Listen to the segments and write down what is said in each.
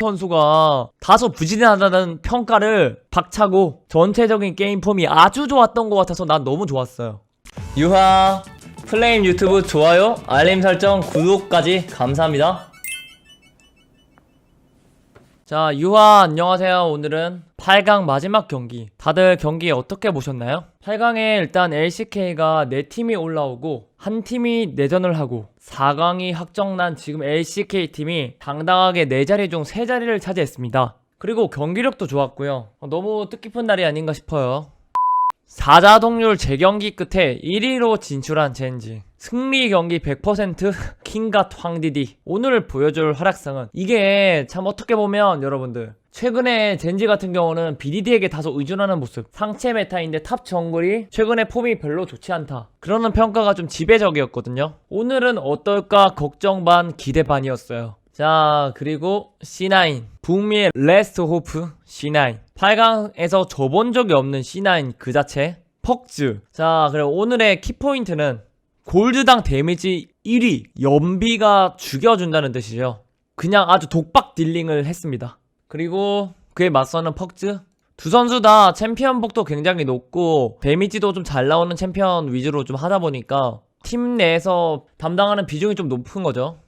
선수가 다소 부진하다는 평가를 박차고 전체적인 게임 폼이 아주 좋았던 것 같아서 난 너무 좋았어요. 유하 플레임 유튜브 좋아요, 알림 설정, 구독까지 감사합니다. 자, 유하 안녕하세요. 오늘은 8강 마지막 경기. 다들 경기 어떻게 보셨나요? 8강에 일단 LCK가 4팀이 올라오고 한 팀이 내전을 하고 4강이 확정난 지금 LCK 팀이 당당하게 4자리 중 3자리를 차지했습니다. 그리고 경기력도 좋았고요. 어, 너무 뜻깊은 날이 아닌가 싶어요. 4자 동률 재경기 끝에 1위로 진출한 젠지. 승리 경기 100% 킹갓 황디디. 오늘 보여줄 활약상은 이게 참 어떻게 보면 여러분들 최근에 젠지 같은 경우는 BDD에게 다소 의존하는 모습. 상체 메타인데 탑 정글이 최근에 폼이 별로 좋지 않다. 그러는 평가가 좀 지배적이었거든요. 오늘은 어떨까 걱정 반 기대 반이었어요. 자, 그리고 C9. 북미의 레스트 호프 C9. 8강에서 져본 적이 없는 C9 그 자체. 퍽즈. 자, 그리고 오늘의 키포인트는 골드당 데미지 1위. 연비가 죽여준다는 뜻이죠. 그냥 아주 독박 딜링을 했습니다. 그리고 그에 맞서는 퍽즈. 두 선수 다 챔피언복도 굉장히 높고 데미지도 좀 잘 나오는 챔피언 위주로 좀 하다 보니까 팀 내에서 담당하는 비중이 좀 높은 거죠.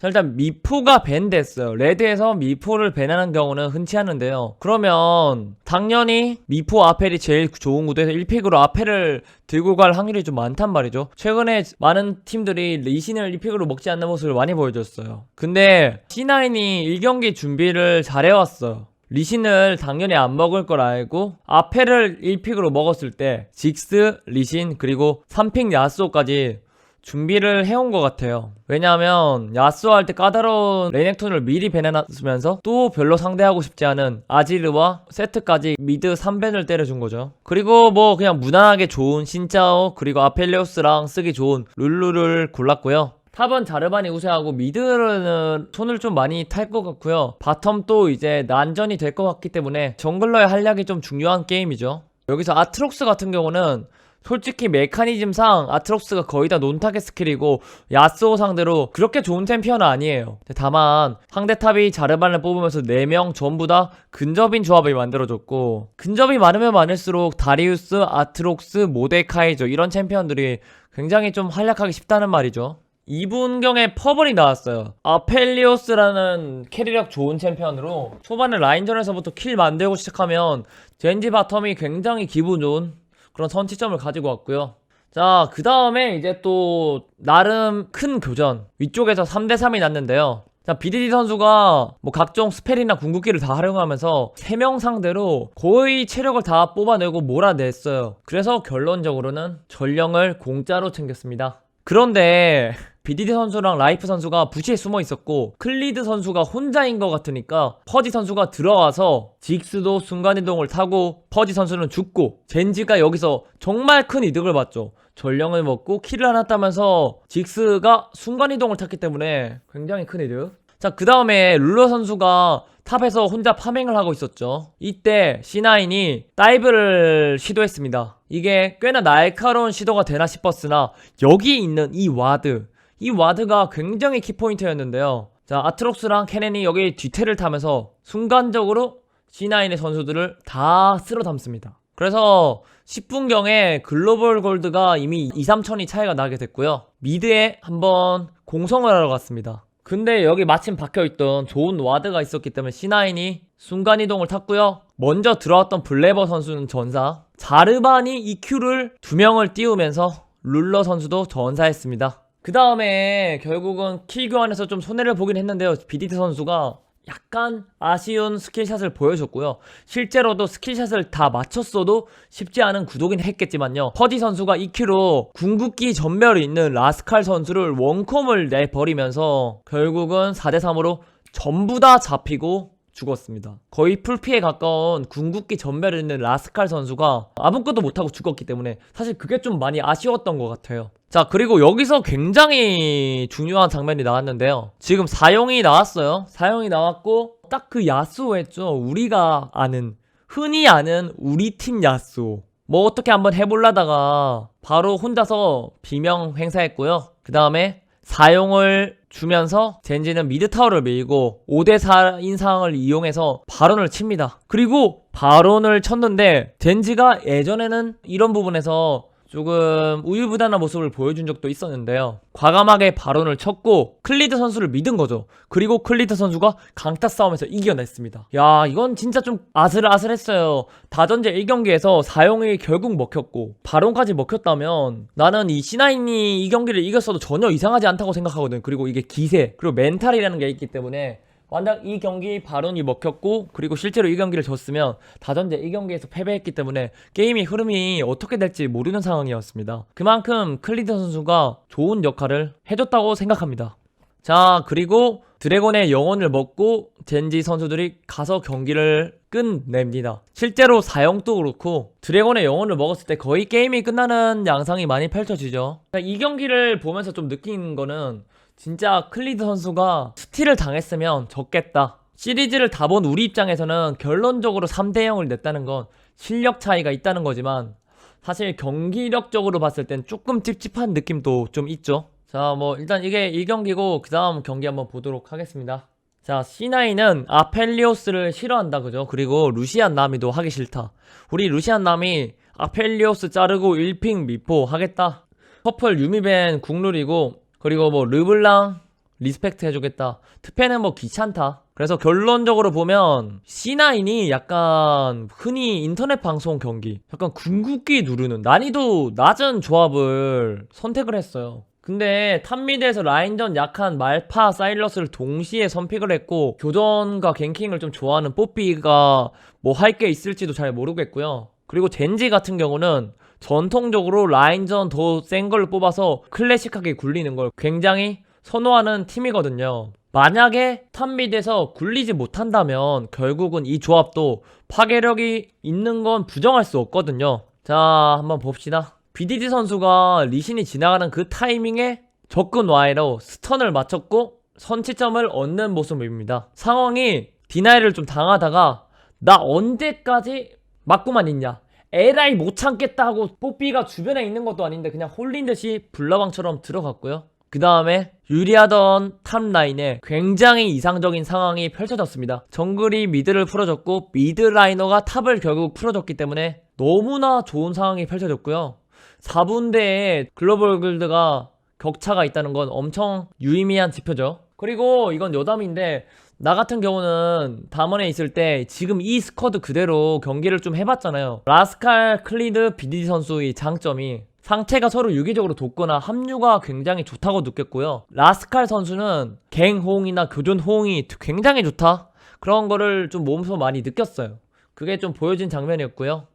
자, 일단 미포가 밴됐어요. 레드에서 미포를 밴하는 경우는 흔치 않은데요. 그러면 당연히 미포 아펠이 제일 좋은 구도에서 1픽으로 아펠을 들고 갈 확률이 좀 많단 말이죠. 최근에 많은 팀들이 리신을 1픽으로 먹지 않는 모습을 많이 보여줬어요. 근데 C9이 1경기 준비를 잘해왔어요. 리신을 당연히 안 먹을 걸 알고 아펠을 1픽으로 먹었을 때 직스, 리신 그리고 3픽 야스오까지 준비를 해온 것 같아요. 왜냐하면 야스오 할때 까다로운 레넥톤을 미리 배내놨으면서 또 별로 상대하고 싶지 않은 아지르와 세트까지 미드 3벤을 때려준 거죠. 그리고 뭐 그냥 무난하게 좋은 신짜오 그리고 아펠리오스랑 쓰기 좋은 룰루를 골랐고요. 탑은 자르반이 우세하고 미드는 손을 좀 많이 탈 것 같고요. 바텀도 이제 난전이 될 것 같기 때문에 정글러의 활약이 좀 중요한 게임이죠. 여기서 아트록스 같은 경우는 솔직히 메커니즘상 아트록스가 거의 다 논타겟 스킬이고 야스오 상대로 그렇게 좋은 챔피언은 아니에요. 다만 상대 탑이 자르반을 뽑으면서 4명 전부 다 근접인 조합을 만들어줬고 근접이 많으면 많을수록 다리우스, 아트록스, 모데카이죠 이런 챔피언들이 굉장히 좀 활약하기 쉽다는 말이죠. 2분경에 퍼블이 나왔어요. 아펠리오스라는 캐리력 좋은 챔피언으로 초반에 라인전에서부터 킬 만들고 시작하면 젠지 바텀이 굉장히 기분 좋은 그런 선취점을 가지고 왔고요. 자, 그 다음에 이제 또 나름 큰 교전 위쪽에서 3대3이 났는데요. 자, BDD 선수가 뭐 각종 스펠이나 궁극기를 다 활용하면서 3명 상대로 거의 체력을 다 뽑아내고 몰아냈어요. 그래서 결론적으로는 전령을 공짜로 챙겼습니다. 그런데 BDD 선수랑 라이프 선수가 부시에 숨어 있었고 클리드 선수가 혼자인 것 같으니까 퍼지 선수가 들어와서 직스도 순간이동을 타고 퍼지 선수는 죽고 젠지가 여기서 정말 큰 이득을 봤죠. 전령을 먹고 킬을 하나 따면서 직스가 순간이동을 탔기 때문에 굉장히 큰 이득. 자, 그 다음에 룰러 선수가 탑에서 혼자 파밍을 하고 있었죠. 이때 C9이 다이브를 시도했습니다. 이게 꽤나 날카로운 시도가 되나 싶었으나 여기 있는 이 와드 이 와드가 굉장히 키포인트였는데요. 자, 아트록스랑 케넨이 여기 뒤태를 타면서 순간적으로 C9의 선수들을 다 쓸어 담습니다. 그래서 10분경에 글로벌 골드가 이미 2, 3천이 차이가 나게 됐고요. 미드에 한번 공성을 하러 갔습니다. 근데 여기 마침 박혀있던 좋은 와드가 있었기 때문에 C9이 순간이동을 탔고요. 먼저 들어왔던 블레버 선수는 전사, 자르반이 EQ를 두 명을 띄우면서 룰러 선수도 전사했습니다. 그 다음에 결국은 킬 교환에서 좀 손해를 보긴 했는데요. BDT 선수가 약간 아쉬운 스킬샷을 보여줬고요. 실제로도 스킬샷을 다 맞췄어도 쉽지 않은 구도긴 했겠지만요. 퍼지 선수가 2킬로 궁극기 전멸이 있는 라스칼 선수를 원콤을 내버리면서 결국은 4대3으로 전부 다 잡히고 죽었습니다. 거의 풀피에 가까운 궁극기 전멸을 있는 라스칼 선수가 아무것도 못하고 죽었기 때문에 사실 그게 좀 많이 아쉬웠던 것 같아요. 자, 그리고 여기서 굉장히 중요한 장면이 나왔는데요. 지금 사용이 나왔어요. 사용이 나왔고, 딱 그 야스오 했죠. 우리가 아는, 흔히 아는 우리 팀 야스오. 뭐 어떻게 한번 해볼라다가 바로 혼자서 비명 행사했고요. 그 다음에 사용을 주면서 젠지는 미드 타워를 밀고 5대4 인 상황을 이용해서 바론을 칩니다. 그리고 바론을 쳤는데 젠지가 예전에는 이런 부분에서 조금 우유부단한 모습을 보여준 적도 있었는데요. 과감하게 바론을 쳤고 클리드 선수를 믿은 거죠. 그리고 클리드 선수가 강타 싸움에서 이겨냈습니다. 야 이건 진짜 좀 아슬아슬했어요. 다전제 1경기에서 사용이 결국 먹혔고 바론까지 먹혔다면 나는 이 C9이 이 경기를 이겼어도 전혀 이상하지 않다고 생각하거든. 그리고 이게 기세 그리고 멘탈이라는 게 있기 때문에 만약 이 경기 발언이 먹혔고 그리고 실제로 이 경기를 졌으면 다전제 이 경기에서 패배했기 때문에 게임의 흐름이 어떻게 될지 모르는 상황이었습니다. 그만큼 클리드 선수가 좋은 역할을 해줬다고 생각합니다. 자 그리고 드래곤의 영혼을 먹고 젠지 선수들이 가서 경기를 끝냅니다. 실제로 사용도 그렇고 드래곤의 영혼을 먹었을 때 거의 게임이 끝나는 양상이 많이 펼쳐지죠. 자, 이 경기를 보면서 좀 느낀 거는 진짜 클리드 선수가 스틸을 당했으면 졌겠다. 시리즈를 다 본 우리 입장에서는 결론적으로 3대 0을 냈다는 건 실력 차이가 있다는 거지만 사실 경기력적으로 봤을 땐 조금 찝찝한 느낌도 좀 있죠. 자, 뭐 일단 이게 1경기고 그 다음 경기 한번 보도록 하겠습니다. 자, C9은 아펠리오스를 싫어한다 그죠? 그리고 루시안 나미도 하기 싫다. 우리 루시안 남이 아펠리오스 자르고 1핑 미포 하겠다. 퍼플 유미벤 국룰이고 그리고 뭐 르블랑 리스펙트 해주겠다. 트페는 뭐 귀찮다. 그래서 결론적으로 보면 C9이 약간 흔히 인터넷 방송 경기 약간 궁극기 누르는 난이도 낮은 조합을 선택을 했어요. 근데 탑미드에서 라인전 약한 말파 사일러스를 동시에 선픽을 했고 교전과 갱킹을 좀 좋아하는 뽀삐가 뭐 할 게 있을지도 잘 모르겠고요. 그리고 젠지 같은 경우는 전통적으로 라인전 더 센 걸 뽑아서 클래식하게 굴리는 걸 굉장히 선호하는 팀이거든요. 만약에 탑미드에서 굴리지 못한다면 결국은 이 조합도 파괴력이 있는 건 부정할 수 없거든요. 자, 한번 봅시다. BDD 선수가 리신이 지나가는 그 타이밍에 접근 와이로 스턴을 맞췄고 선취점을 얻는 모습입니다. 상황이 디나이를 좀 당하다가 나 언제까지 맞고만 있냐 에라이 못 참겠다 하고 뽀삐가 주변에 있는 것도 아닌데 그냥 홀린 듯이 불나방처럼 들어갔고요. 그 다음에 유리하던 탑라인에 굉장히 이상적인 상황이 펼쳐졌습니다. 정글이 미드를 풀어줬고 미드 라이너가 탑을 결국 풀어줬기 때문에 너무나 좋은 상황이 펼쳐졌고요. 4분대에 글로벌 길드가 격차가 있다는 건 엄청 유의미한 지표죠. 그리고 이건 여담인데 나 같은 경우는 담원에 있을 때 지금 이 스쿼드 그대로 경기를 좀 해봤잖아요. 라스칼, 클리드, 비디디 선수의 장점이 상체가 서로 유기적으로 돕거나 합류가 굉장히 좋다고 느꼈고요. 라스칼 선수는 갱 호응이나 교전 호응이 굉장히 좋다. 그런 거를 좀 몸소 많이 느꼈어요. 그게 좀 보여진 장면이었고요.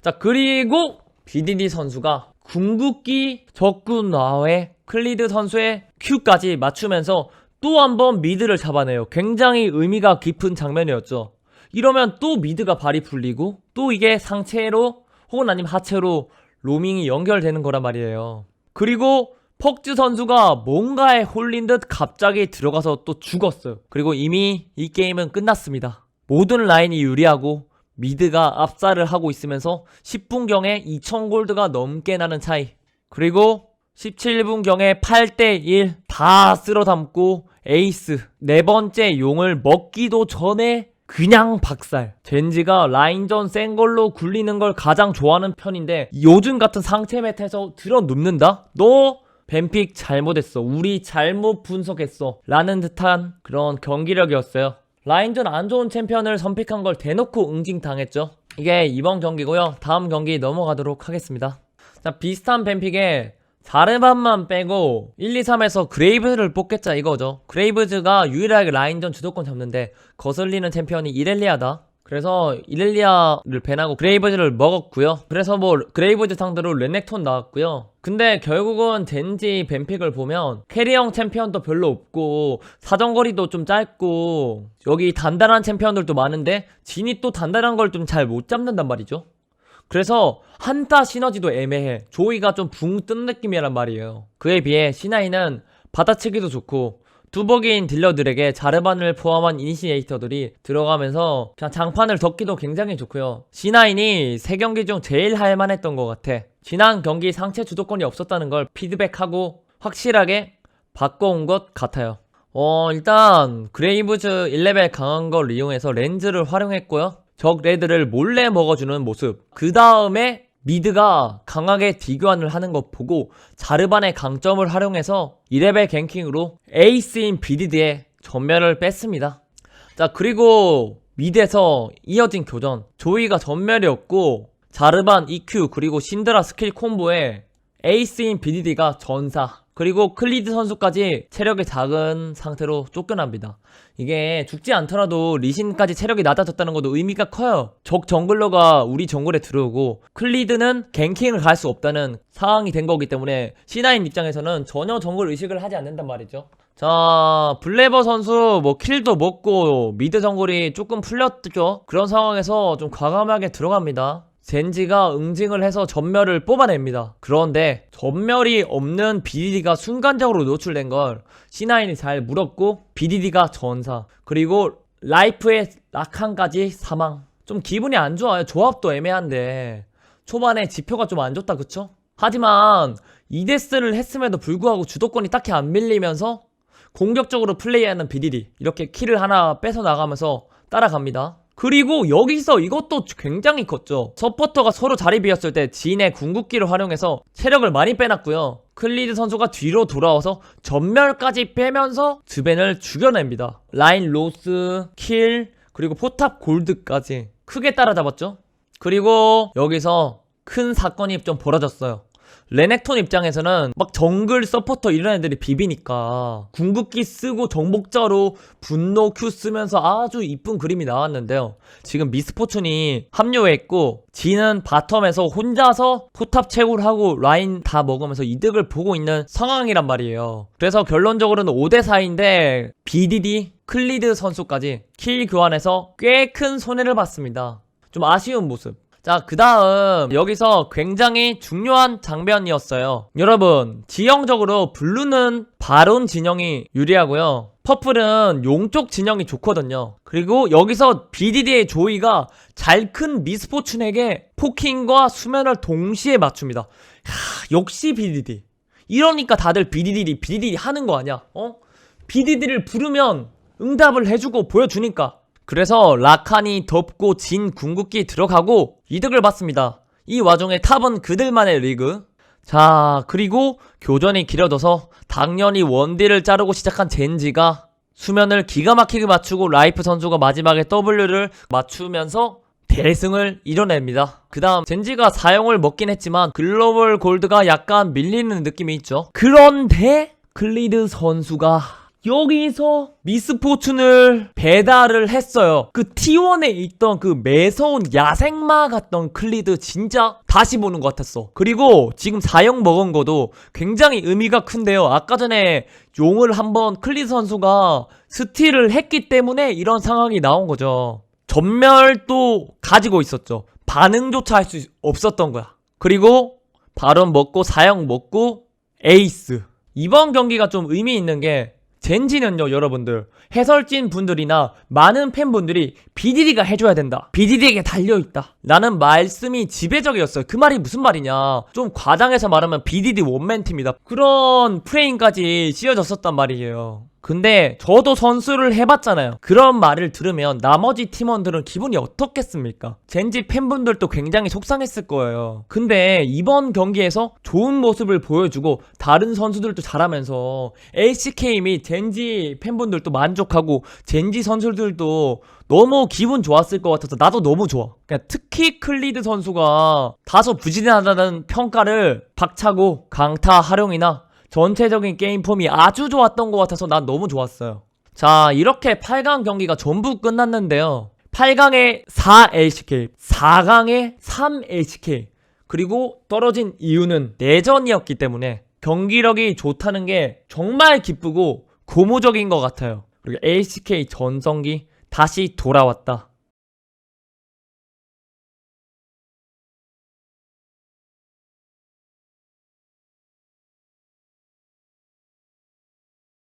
자, 그리고 BDD 선수가 궁극기 적군 나에 클리드 선수의 Q까지 맞추면서 또 한 번 미드를 잡아내요. 굉장히 의미가 깊은 장면이었죠. 이러면 또 미드가 발이 풀리고 또 이게 상체로 혹은 아니면 하체로 로밍이 연결되는 거란 말이에요. 그리고 퍽즈 선수가 뭔가에 홀린 듯 갑자기 들어가서 또 죽었어요. 그리고 이미 이 게임은 끝났습니다. 모든 라인이 유리하고 미드가 압살을 하고 있으면서 10분경에 2000골드가 넘게 나는 차이. 그리고 17분경에 8대1 다 쓸어 담고 에이스 네 번째 용을 먹기도 전에 그냥 박살. 젠지가 라인전 센 걸로 굴리는 걸 가장 좋아하는 편인데 요즘 같은 상체 메타에서 들어 눕는다? 너 뱀픽 잘못했어. 우리 잘못 분석했어. 라는 듯한 그런 경기력이었어요. 라인전 안 좋은 챔피언을 선픽한 걸 대놓고 응징당했죠. 이게 이번 경기고요. 다음 경기 넘어가도록 하겠습니다. 자, 비슷한 뱀픽에 자르반만 빼고 1, 2, 3에서 그레이브즈를 뽑겠자 이거죠. 그레이브즈가 유일하게 라인전 주도권 잡는데 거슬리는 챔피언이 이렐리아다. 그래서 이렐리아를 밴하고 그레이브즈를 먹었고요. 그래서 뭐 그레이브즈 상대로 레넥톤 나왔고요. 근데 결국은 젠지 뱀픽을 보면 캐리형 챔피언도 별로 없고 사정거리도 좀 짧고 여기 단단한 챔피언들도 많은데 진이 또 단단한 걸 좀 잘 못 잡는단 말이죠. 그래서 한타 시너지도 애매해. 조이가 좀 붕 뜬 느낌이란 말이에요. 그에 비해 C9은 받아치기도 좋고 뚜벅이인 딜러들에게 자르반을 포함한 이니시에이터들이 들어가면서 그냥 장판을 덮기도 굉장히 좋고요. C9이 세 경기 중 제일 할만했던 것 같아. 지난 경기 상체 주도권이 없었다는 걸 피드백하고 확실하게 바꿔온 것 같아요. 어, 일단 그레이브즈 1레벨 강한 걸 이용해서 렌즈를 활용했고요. 적 레드를 몰래 먹어주는 모습. 그 다음에 미드가 강하게 디교환을 하는 것 보고 자르반의 강점을 활용해서 2레벨 갱킹으로 에이스인 BDD의 전멸을 뺐습니다. 자 그리고 미드에서 이어진 교전 조이가 전멸이었고 자르반 EQ 그리고 신드라 스킬 콤보에 에이스인 BDD가 전사 그리고 클리드 선수까지 체력이 작은 상태로 쫓겨납니다. 이게 죽지 않더라도 리신까지 체력이 낮아졌다는 것도 의미가 커요. 적 정글러가 우리 정글에 들어오고 클리드는 갱킹을 갈 수 없다는 상황이 된 거기 때문에 C9 입장에서는 전혀 정글 의식을 하지 않는단 말이죠. 자, 블레버 선수 뭐 킬도 먹고 미드 정글이 조금 풀렸죠. 그런 상황에서 좀 과감하게 들어갑니다. 젠지가 응징을 해서 전멸을 뽑아냅니다. 그런데 전멸이 없는 BDD가 순간적으로 노출된 걸 C9이 잘 물었고 BDD가 전사 그리고 라이프의 낙한까지 사망 좀 기분이 안 좋아요. 조합도 애매한데 초반에 지표가 좀 안 좋다 그쵸? 하지만 2데스를 했음에도 불구하고 주도권이 딱히 안 밀리면서 공격적으로 플레이하는 BDD 이렇게 킬을 하나 뺏어 나가면서 따라갑니다. 그리고 여기서 이것도 굉장히 컸죠. 서포터가 서로 자리 비었을 때 진의 궁극기를 활용해서 체력을 많이 빼놨고요. 클리드 선수가 뒤로 돌아와서 전멸까지 빼면서 드벤을 죽여냅니다. 라인 로스, 킬, 그리고 포탑 골드까지 크게 따라잡았죠. 그리고 여기서 큰 사건이 좀 벌어졌어요. 레넥톤 입장에서는 막 정글 서포터 이런 애들이 비비니까 궁극기 쓰고 정복자로 분노 큐 쓰면서 아주 이쁜 그림이 나왔는데요. 지금 미스포춘이 합류했고 지는 바텀에서 혼자서 포탑 채굴 하고 라인 다 먹으면서 이득을 보고 있는 상황이란 말이에요. 그래서 결론적으로는 5대 4인데 BDD 클리드 선수까지 킬 교환해서 꽤 큰 손해를 봤습니다. 좀 아쉬운 모습. 자, 그 다음, 여기서 굉장히 중요한 장면이었어요. 여러분, 지형적으로 블루는 바론 진영이 유리하고요. 퍼플은 용쪽 진영이 좋거든요. 그리고 여기서 BDD의 조이가 잘 큰 미스포춘에게 포킹과 수면을 동시에 맞춥니다. 하, 역시 BDD. 이러니까 다들 BDD, BDD 하는 거 아니야? 어? BDD를 부르면 응답을 해주고 보여주니까. 그래서 라칸이 덮고 진 궁극기 들어가고 이득을 받습니다. 이 와중에 탑은 그들만의 리그. 자, 그리고 교전이 길어져서 당연히 원딜을 자르고 시작한 젠지가 수면을 기가 막히게 맞추고 라이프 선수가 마지막에 W를 맞추면서 대승을 이뤄냅니다. 그 다음 젠지가 사용을 먹긴 했지만 글로벌 골드가 약간 밀리는 느낌이 있죠. 그런데 클리드 선수가 여기서 미스포춘을 배달을 했어요. 그 T1에 있던 그 매서운 야생마 같던 클리드 진짜 다시 보는 것 같았어. 그리고 지금 사형 먹은 것도 굉장히 의미가 큰데요. 아까 전에 용을 한번 클리드 선수가 스틸을 했기 때문에 이런 상황이 나온 거죠. 전멸도 가지고 있었죠. 반응조차 할 수 없었던 거야. 그리고 바론 먹고 사형 먹고 에이스. 이번 경기가 좀 의미 있는 게 젠지는요 여러분들. 해설진 분들이나 많은 팬분들이 BDD가 해줘야 된다. BDD에게 달려있다. 라는 말씀이 지배적이었어요. 그 말이 무슨 말이냐. 좀 과장해서 말하면 BDD 원맨팀이다. 그런 프레임까지 씌워졌었단 말이에요 근데 저도 선수를 해봤잖아요. 그런 말을 들으면 나머지 팀원들은 기분이 어떻겠습니까? 젠지 팬분들도 굉장히 속상했을 거예요. 근데 이번 경기에서 좋은 모습을 보여주고 다른 선수들도 잘하면서 LCK 및 젠지 팬분들도 만족하고 젠지 선수들도 너무 기분 좋았을 것 같아서 나도 너무 좋아. 그러니까 특히 클리드 선수가 다소 부진하다는 평가를 박차고 강타 활용이나 전체적인 게임 폼이 아주 좋았던 것 같아서 난 너무 좋았어요. 자, 이렇게 8강 경기가 전부 끝났는데요. 8강에 4 LCK, 4강에 3 LCK, 그리고 떨어진 이유는 내전이었기 때문에 경기력이 좋다는 게 정말 기쁘고 고무적인 것 같아요. 그리고 LCK 전성기 다시 돌아왔다.